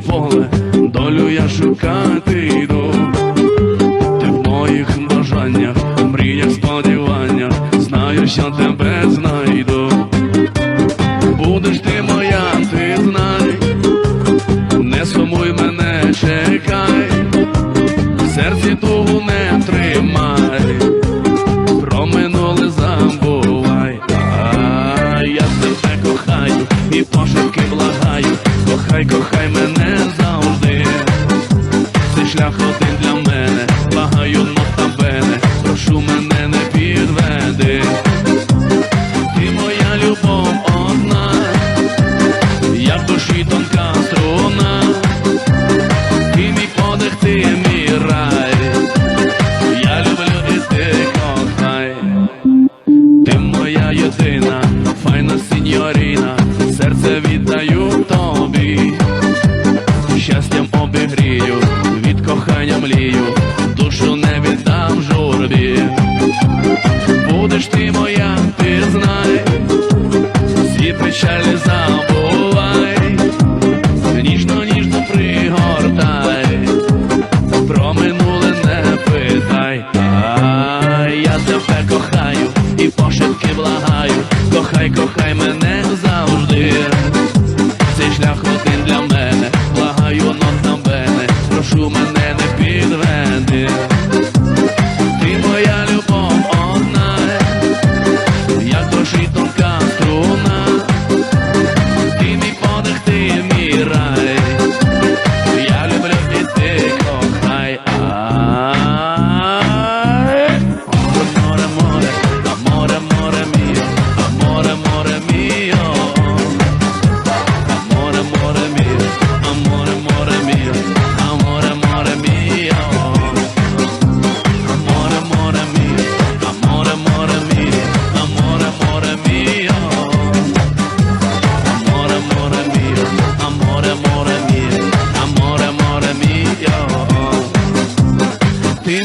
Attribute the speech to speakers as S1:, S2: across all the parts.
S1: поле, долю я шукати йду, ти в моїх бажаннях, мріях, сподіваннях, знаю, що тебе знайду. Будеш ти моя, ти знай, не сумуй мене, чекай, в серці тугу не тримай, про забувай, я тебе кохаю і пошуки благаю кохай, кохай мене завжди.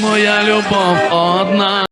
S1: моя любов одна.